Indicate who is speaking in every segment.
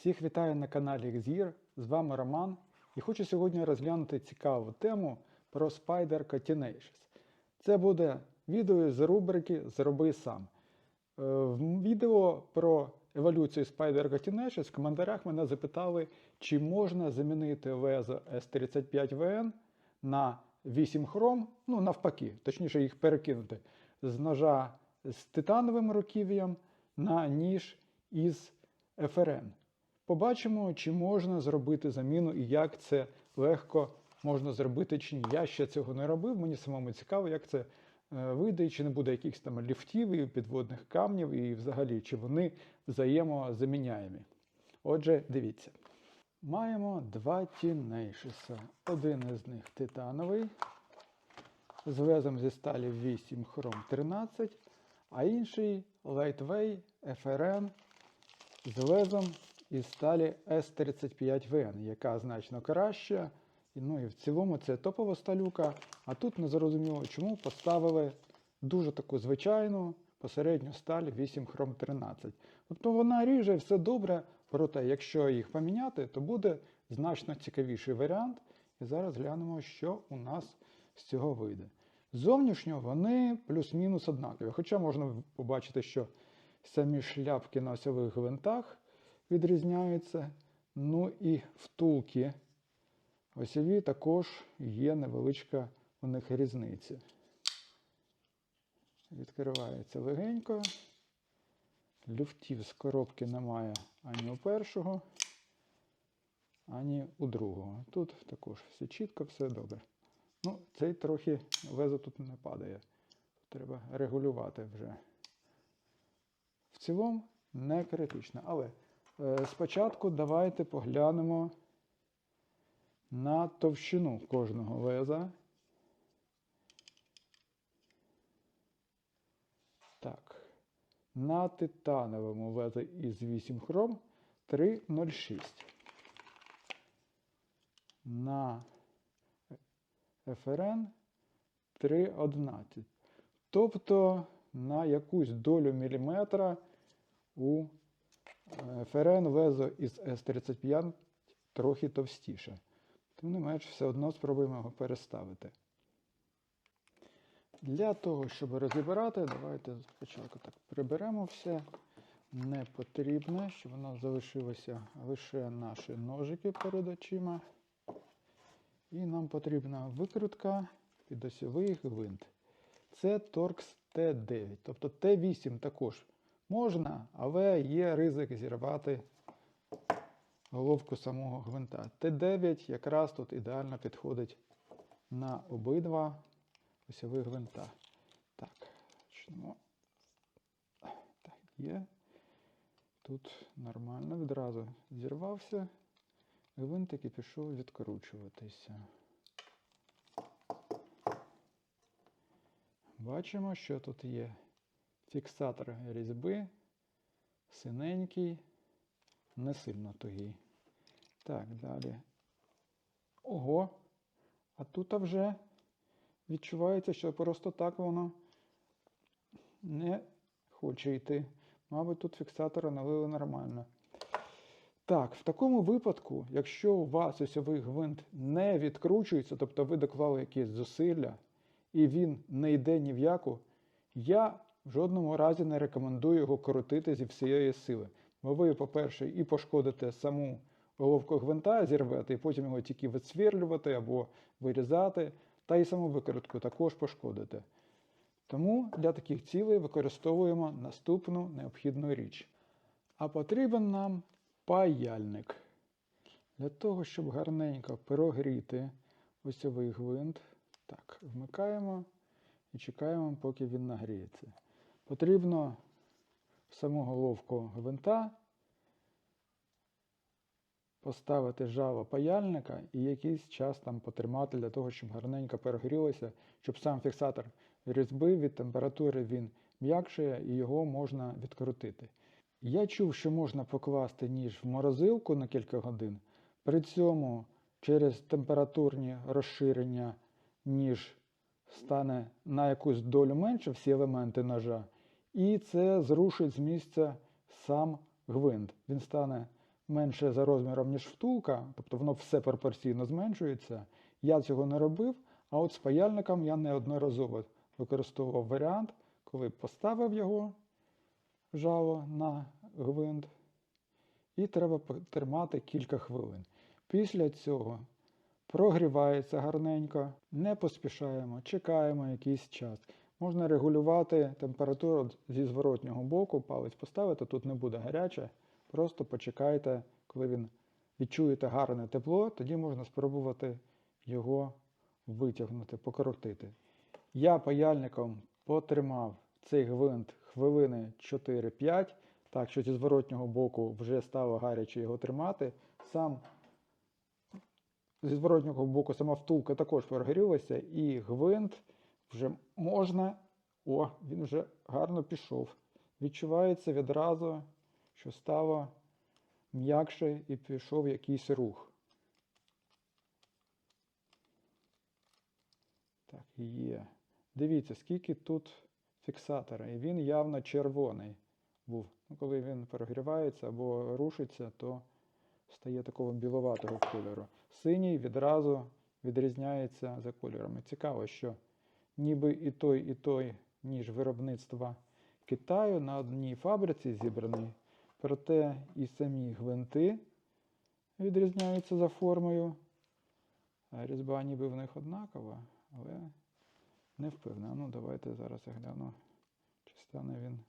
Speaker 1: Всіх вітаю на каналі Xir, з вами Роман і хочу сьогодні розглянути цікаву тему про Spider Continuations. Це буде відео з рубрики Зроби сам. Е, В відео про еволюцію Spider Continuations в коментарях мене запитали, чи можна замінити лезо S35VN на 8 хром, ну навпаки, точніше їх перекинути з ножа з титановим руків'ям на ніж із FRN. Побачимо, чи можна зробити заміну і як це легко можна зробити чи ні. Я ще цього не робив, мені самому цікаво, як це е, вийде, чи не буде якихось там ліфтів і підводних камнів, і взагалі, чи вони взаємозаміняємі. Отже, дивіться. Маємо два тінейшеса. Один із них титановий, з лезом зі сталі 8 хром 13, а інший Lightway FRN з лезом із сталі S35VN, яка значно краща. Ну і в цілому це топова сталюка. А тут не зрозуміло, чому поставили дуже таку звичайну посередню сталь 8 хром 13. Тобто вона ріже, все добре, проте якщо їх поміняти, то буде значно цікавіший варіант. І зараз глянемо, що у нас з цього вийде. Зовнішньо вони плюс-мінус однакові. Хоча можна побачити, що самі шляпки на осьових гвинтах відрізняються. Ну і втулки осьові також є невеличка у них різниця. Відкривається легенько. Люфтів з коробки немає ані у першого, ані у другого. Тут також все чітко, все добре. Ну, цей трохи лезо тут не падає. Треба регулювати вже. В цілому не критично. Але спочатку давайте поглянемо на товщину кожного леза. Так. На титановому лезі із 8 хром 3,06. На FRN 3,11. Тобто на якусь долю міліметра у Лезо із S35 трохи товстіше. Тим не менш, все одно спробуємо його переставити. Для того, щоб розібрати, давайте спочатку так приберемо все. Не потрібне, щоб нас залишилося лише наші ножики перед очима. І нам потрібна викрутка під осьовий гвинт. Це Torx T9. Тобто T8 також можна, але є ризик зірвати головку самого гвинта. Т9 якраз тут ідеально підходить на обидва осьових гвинта. Так, почнемо. Так, є. Тут нормально відразу зірвався. Гвинтик і пішов відкручуватися. Бачимо, що тут є фіксатор різьби, синенький, не сильно тугий. Так, далі. Ого! А тут вже відчувається, що просто так воно не хоче йти. Мабуть, тут фіксатора налили нормально. Так, в такому випадку, якщо у вас осьовий гвинт не відкручується, тобто ви доклали якісь зусилля, і він не йде ні в яку, я жодному разі не рекомендую його крутити зі всієї сили. Бо ви, по-перше, і пошкодите саму головку гвинта, зірвете, і потім його тільки відсвірлювати або вирізати, та й саму викрутку також пошкодите. Тому для таких цілей використовуємо наступну необхідну річ. А потрібен нам паяльник. Для того, щоб гарненько прогріти осьовий гвинт, так, вмикаємо і чекаємо, поки він нагріється. Потрібно саму головку гвинта поставити жало паяльника і якийсь час там потримати для того, щоб гарненько перегрілося, щоб сам фіксатор різьби від температури він м'якшає і його можна відкрутити. Я чув, що можна покласти ніж в морозилку на кілька годин. При цьому через температурні розширення ніж стане на якусь долю менше всі елементи ножа, і це зрушить з місця сам гвинт. Він стане менше за розміром, ніж втулка, тобто воно все пропорційно зменшується. Я цього не робив, а от з паяльником я неодноразово використовував варіант, коли поставив його жало на гвинт, і треба тримати кілька хвилин. Після цього прогрівається гарненько, не поспішаємо, чекаємо якийсь час. Можна регулювати температуру зі зворотнього боку, палець поставити, тут не буде гаряче. Просто почекайте, коли він відчуєте гарне тепло, тоді можна спробувати його витягнути, покрутити. Я паяльником потримав цей гвинт хвилини 4-5, так що зі зворотнього боку вже стало гаряче його тримати. Сам зі зворотнього боку сама втулка також прогрілася, і гвинт вже можна. О, він вже гарно пішов. Відчувається відразу, що стало м'якше і пішов якийсь рух. Так, є. Дивіться, скільки тут фіксатора. І він явно червоний був. Ну, коли він перегрівається або рушиться, то стає такого біловатого кольору. Синій відразу відрізняється за кольорами. Цікаво, що ніби і той, і той, ніж виробництва Китаю на одній фабриці зібраний, проте і самі гвинти відрізняються за формою. Різьба ніби в них однакова, але не впевнений. Ну, давайте зараз я гляну, чи стане він.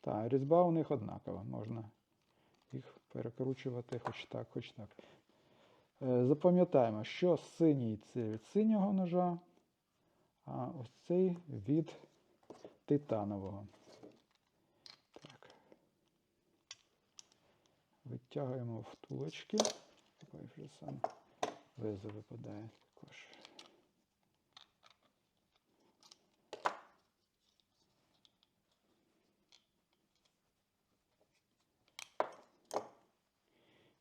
Speaker 1: Так, різьба у них однакова, можна їх перекручувати хоч так, хоч так. Е, Запам'ятаємо, що синій це синього ножа, а ось цей від титанового. Так. Витягуємо втулочки. Ой, вже сам лезо випадає також.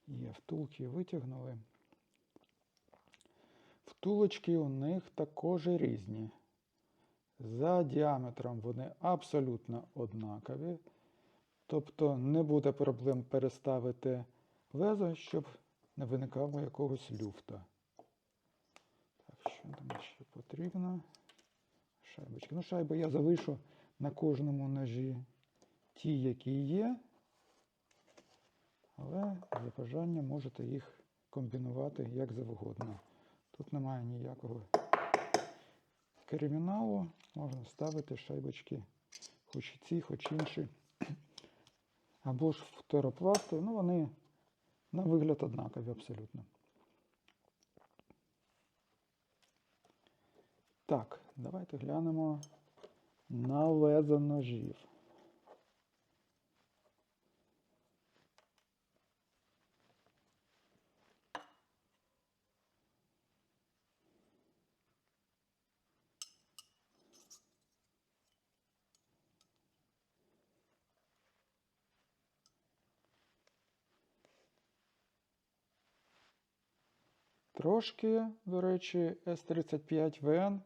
Speaker 1: Є втулки витягнули. Втулочки у них також різні. За діаметром вони абсолютно однакові. Тобто не буде проблем переставити лезо, щоб не виникало якогось люфта. Так, що там ще потрібно? Шайбочки. Ну, шайби я залишу на кожному ножі ті, які є. Але за бажанням можете їх комбінувати як завгодно. Тут немає ніякого криміналу, можна ставити шайбочки, хоч ці, хоч інші. Або ж фторопласти, ну вони на вигляд однакові абсолютно. Так, давайте глянемо на лезо ножів. Трошки, до речі, С35ВН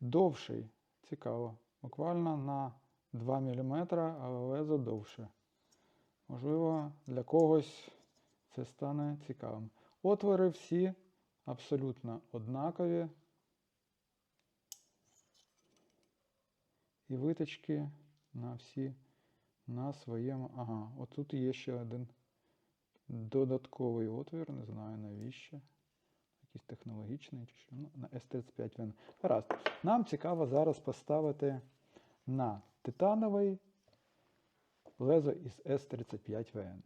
Speaker 1: довший. Цікаво. Буквально на 2 мм, але лезо довше. Можливо, для когось це стане цікавим. Отвори всі абсолютно однакові. І виточки на всі на своєму. Ага, отут є ще один додатковий отвір, не знаю навіщо. Якийсь технологічний чи що. Ну, на S35 він. Гаразд. Нам цікаво зараз поставити на титановий лезо із S35VN.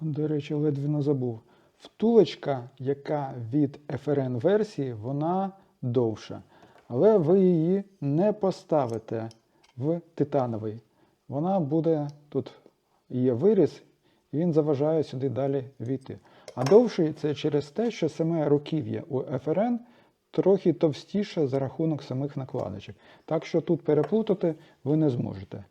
Speaker 1: До речі, ледве не забув. Втулочка, яка від FRN версії, вона довша. Але ви її не поставите в титановий. Вона буде, тут є виріз, і він заважає сюди далі війти. А довший це через те, що саме руків'я у FRN трохи товстіше за рахунок самих накладочок. Так що тут переплутати ви не зможете.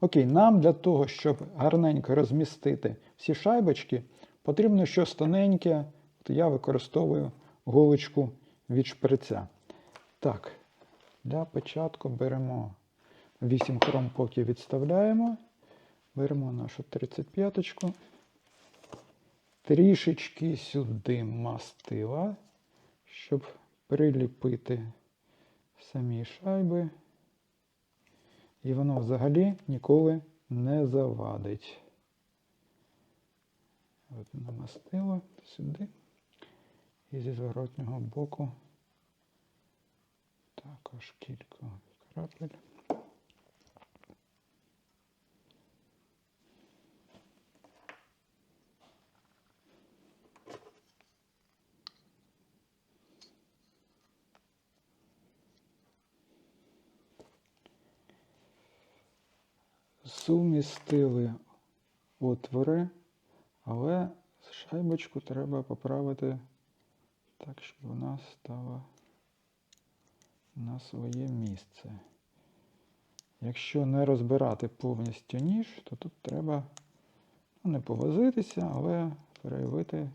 Speaker 1: Окей, нам для того, щоб гарненько розмістити всі шайбочки, потрібно щось тоненьке. От я використовую голочку від шприця. Так, для початку беремо 8 хром, поки відставляємо. Беремо нашу 35-ку. Трішечки сюди мастила, щоб приліпити самі шайби. І воно взагалі ніколи не завадить. От намастила сюди. І зі зворотнього боку також кілька крапель. Сумістили отвори, але шайбочку треба поправити так, щоб вона стала на своє місце. Якщо не розбирати повністю ніж, то тут треба ну, не повозитися, але проявити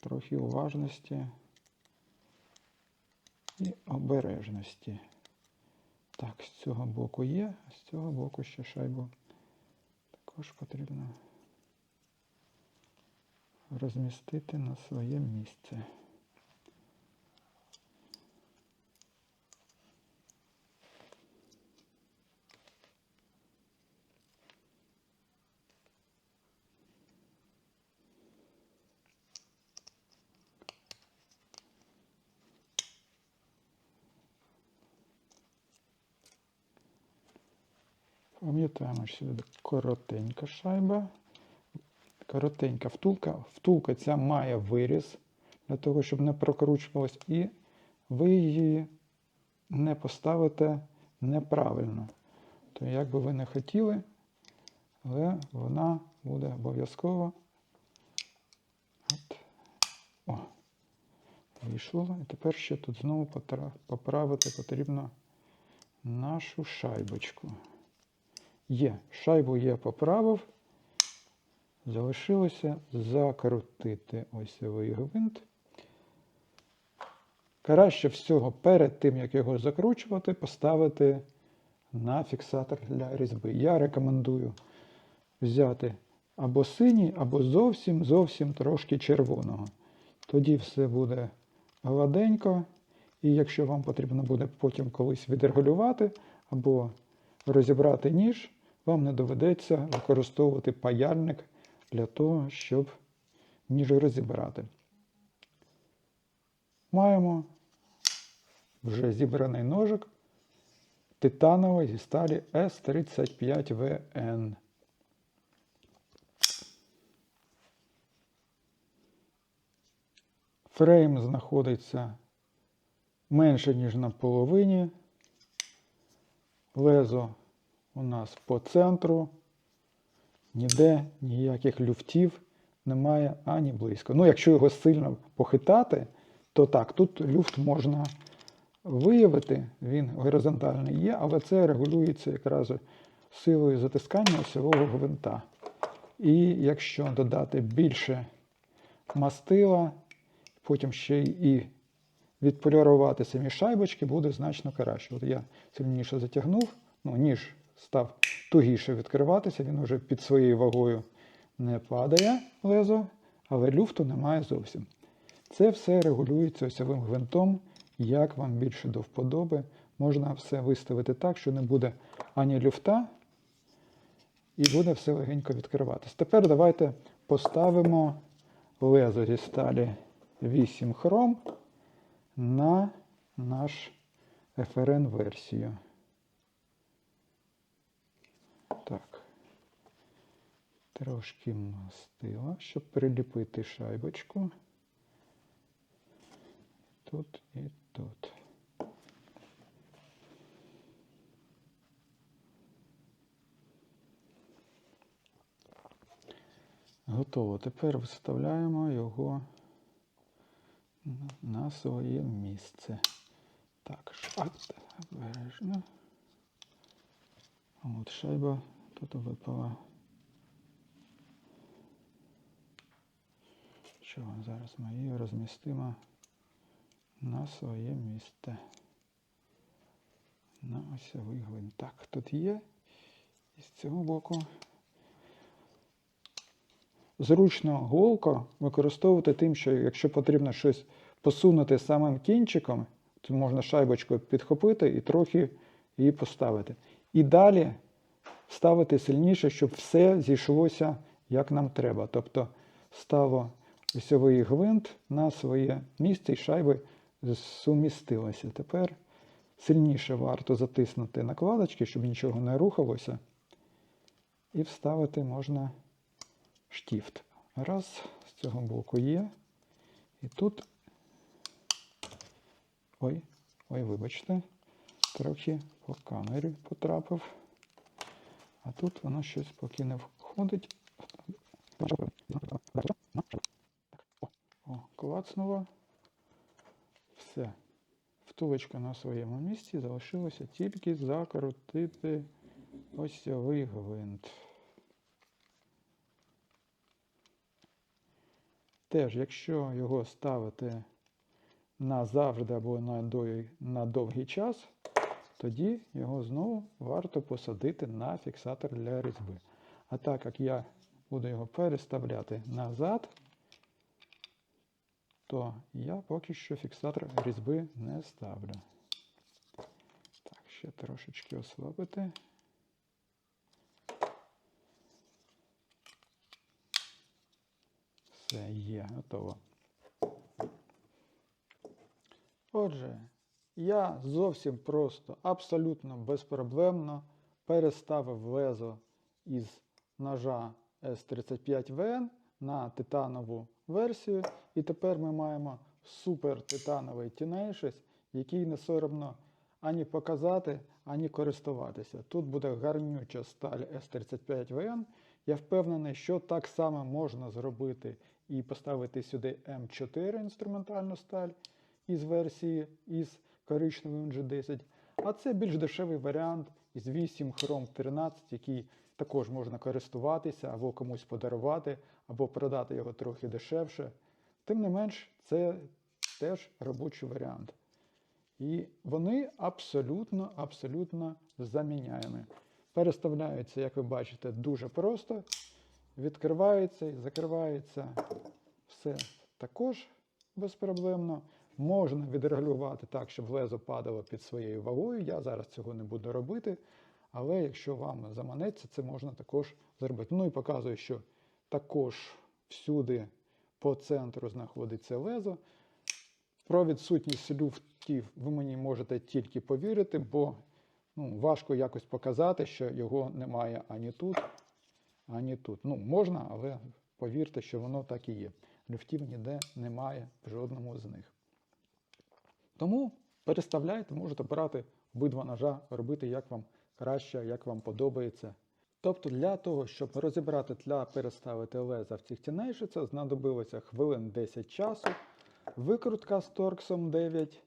Speaker 1: трохи уважності і обережності. Так, з цього боку є, а з цього боку ще шайбу також потрібно розмістити на своє місце. Що це коротенька шайба. Коротенька втулка. Втулка ця має виріз для того, щоб не прокручувалась, і ви її не поставите неправильно. То як би ви не хотіли, але вона буде обов'язково. О, вийшло. І тепер ще тут знову поправити потрібно нашу шайбочку. Є, шайбу я поправив. Залишилося закрутити осьовий гвинт. Краще всього перед тим, як його закручувати, поставити на фіксатор для різьби. Я рекомендую взяти або синій, або зовсім зовсім трошки червоного. Тоді все буде гладенько. І якщо вам потрібно буде потім колись відрегулювати або розібрати ніж, вам не доведеться використовувати паяльник для того, щоб ніж розібрати. Маємо вже зібраний ножик титановий зі сталі S35VN. Фрейм знаходиться менше, ніж на половині. Лезо у нас по центру. Ніде ніяких люфтів немає ані близько. Ну, якщо його сильно похитати, то так, тут люфт можна виявити, він горизонтальний є, але це регулюється якраз силою затискання осьового гвинта. І якщо додати більше мастила, потім ще і відполірувати самі шайбочки, буде значно краще. От я сильніше затягнув, ну, ніж став тугіше відкриватися, він вже під своєю вагою не падає лезо, але люфту немає зовсім. Це все регулюється осьовим гвинтом, як вам більше до вподоби. Можна все виставити так, що не буде ані люфта, і буде все легенько відкриватися. Тепер давайте поставимо лезо зі сталі 8 хром на наш FRN-версію. Так. Трошки мастила, щоб приліпити шайбочку. Тут і тут. Готово. Тепер вставляємо його на своє місце. Так, шпат обережно. От шайба тут випала. Що зараз ми її розмістимо на своє місце. На осьовий гвинт. Так, тут є. І з цього боку. Зручно голку використовувати тим, що якщо потрібно щось посунути самим кінчиком, то можна шайбочку підхопити і трохи її поставити. І далі ставити сильніше, щоб все зійшлося як нам треба. Тобто стало осьовий гвинт на своє місце і шайби сумістилися. Тепер сильніше варто затиснути накладочки, щоб нічого не рухалося. І вставити можна штіфт. Раз, з цього боку є. І тут. Ой, ой, вибачте, трохи по камері потрапив. А тут воно щось поки не входить. О, клацнуло. Все. Втулочка на своєму місці. Залишилося тільки закрутити осьовий гвинт. Теж, якщо його ставити назавжди або на довгий час, тоді його знову варто посадити на фіксатор для різьби. А так як я буду його переставляти назад, то я поки що фіксатор різьби не ставлю. Так, ще трошечки ослабити. Все є, готово. Отже, я зовсім просто, абсолютно безпроблемно переставив лезо із ножа S35VN на титанову версію. І тепер ми маємо супер титановий Tenacious, який не соромно ані показати, ані користуватися. Тут буде гарнюча сталь S35VN. Я впевнений, що так само можна зробити і поставити сюди М4 інструментальну сталь із версії із коричневим G10. А це більш дешевий варіант із 8 Chrome 13, який також можна користуватися або комусь подарувати, або продати його трохи дешевше. Тим не менш, це теж робочий варіант. І вони абсолютно, абсолютно заміняємі. Переставляються, як ви бачите, дуже просто. Відкривається і закривається все також безпроблемно. Можна відрегулювати так, щоб лезо падало під своєю вагою. Я зараз цього не буду робити. Але якщо вам заманеться, це можна також зробити. Ну і показую, що також всюди по центру знаходиться лезо. Про відсутність люфтів ви мені можете тільки повірити, бо ну, важко якось показати, що його немає ані тут, ані тут. Ну, можна, але повірте, що воно так і є. Люфтів ніде немає в жодному з них. Тому переставляйте, можете брати обидва ножа, робити як вам краще, як вам подобається. Тобто для того, щоб розібрати тля, переставити леза в цих тінейшицях, знадобилося хвилин 10 часу, викрутка з торксом 9,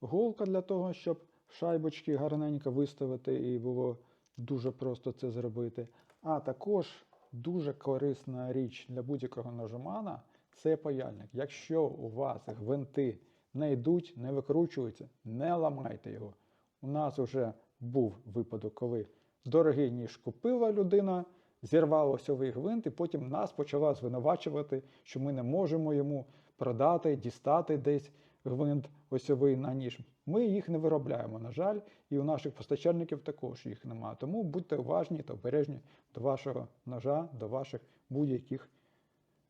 Speaker 1: голка для того, щоб шайбочки гарненько виставити і було дуже просто це зробити. А також дуже корисна річ для будь-якого ножомана це паяльник. Якщо у вас гвинти не йдуть, не викручуються, не ламайте його. У нас вже був випадок, коли дорогий ніж купила людина, зірвала осьовий гвинт, і потім нас почала звинувачувати, що ми не можемо йому продати, дістати десь гвинт осьовий на ніж. Ми їх не виробляємо, на жаль, і у наших постачальників також їх немає. Тому будьте уважні та обережні до вашого ножа, до ваших будь-яких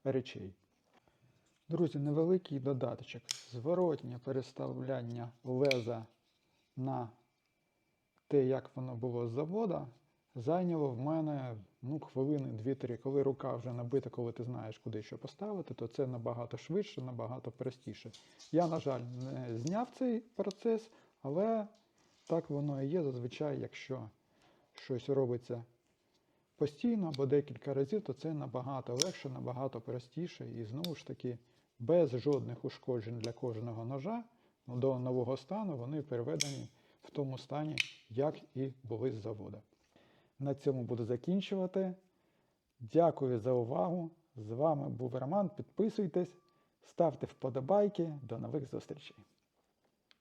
Speaker 1: речей. Друзі, невеликий додаточок. Зворотнє переставляння леза на те, як воно було з завода, зайняло в мене ну, хвилини 2-3. Коли рука вже набита, коли ти знаєш, куди що поставити, то це набагато швидше, набагато простіше. Я, на жаль, не зняв цей процес, але так воно і є зазвичай, якщо щось робиться постійно або декілька разів, то це набагато легше, набагато простіше і знову ж таки без жодних ушкоджень для кожного ножа ну, до нового стану вони переведені в тому стані, як і були з заводу. На цьому буду закінчувати. Дякую за увагу. З вами був Роман. Підписуйтесь, ставте вподобайки. До нових зустрічей!